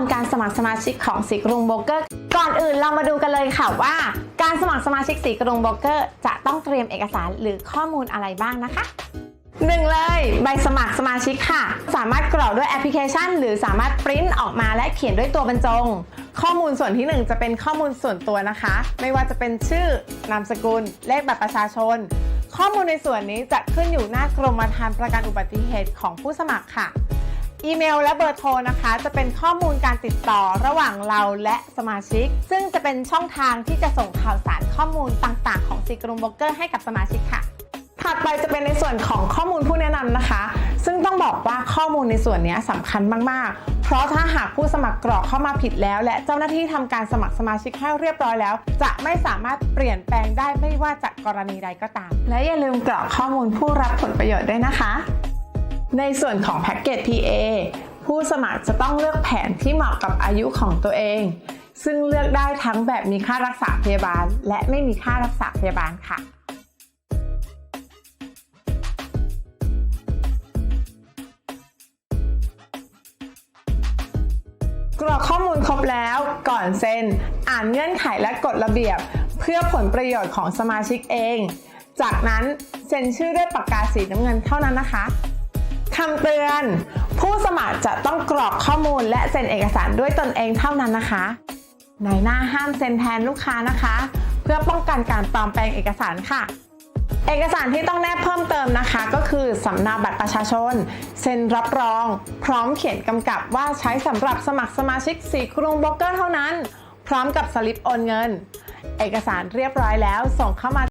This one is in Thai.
อนการสมัครสมาชิกของสีกรุงโบรกเกอร์ ก่อนอื่นเรามาดูกันเลยค่ะว่า การสมัครสมาชิกสีกรุงโบรกเกอร์ จะต้องเตรียมเอกสารหรือข้อมูลอะไรบ้างนะคะหนึ่งเลยใบสมัครสมาชิกค่ะ สามารถกรอกด้วยแอปพลิเคชัน หรือสามารถปริ้นออกมาและเขียนด้วยตัวบรรจง ข้อมูลส่วนที่หนึ่งจะเป็นข้อมูลส่วนตัวนะคะ ไม่ว่าจะเป็นชื่อนามสกุล เลขบัตรประชาชน ข้อมูลในส่วนนี้จะขึ้นอยู่หน้ากรมธรรม์ประกันอุบัติเหตุของผู้สมัครค่ะ อีเมลและเบอร์โทรนะคะ จะเป็นข้อมูลการติดต่อระหว่างเราและสมาชิก ซึ่งจะเป็นช่องทางที่จะส่งข่าวสารข้อมูลต่างๆ ของซีกรุงโบรกเกอร์ให้กับสมาชิกค่ะถัดไปจะเป็นในส่วนของข้อมูลผู้แนะนำนะคะ ซึ่งต้องบอกว่าข้อมูลในส่วนนี้สำคัญมาก ๆ เพราะถ้าหากผู้สมัครกรอกเข้ามาผิดแล้ว และเจ้าหน้าที่ทำการสมัครสมาชิกให้เรียบร้อยแล้ว จะไม่สามารถเปลี่ยนแปลงได้ไม่ว่าจากกรณีใดก็ตาม และอย่าลืมกรอกข้อมูลผู้รับผลประโยชน์ด้วยนะคะ ในส่วนของแพ็กเกจ PA ผู้สมัครจะต้องเลือกแผนที่เหมาะกับอายุของตัวเอง ซึ่งเลือกได้ทั้งแบบมีค่ารักษาพยาบาล และไม่มีค่ารักษาพยาบาลค่ะกรอกข้อมูลครบแล้วก่อนเซ็น อ่านเงื่อนไขและกฎระเบียบ เพื่อผลประโยชน์ของสมาชิกเอง จากนั้นเซ็นชื่อด้วยปากกาสีน้ำเงินเท่านั้นนะคะ คำเตือน ผู้สมัครจะต้องกรอกข้อมูลและเซ็นเอกสารด้วยตนเองเท่านั้นนะคะนายหน้าห้ามเซ็นแทนลูกค้านะคะ เพื่อป้องกันการปลอมแปลงเอกสารค่ะ เอกสารที่ต้องแนบเพิ่มเติมนะคะ ก็คือสำเนาบัตรประชาชน เซ็นรับรอง พร้อมเขียนกำกับว่าใช้สำหรับสมัครสมาชิกสีกรุงโบรกเกอร์เท่านั้น พร้อมกับสลิปโอนเงิน เอกสารเรียบร้อยแล้วส่งเข้ามา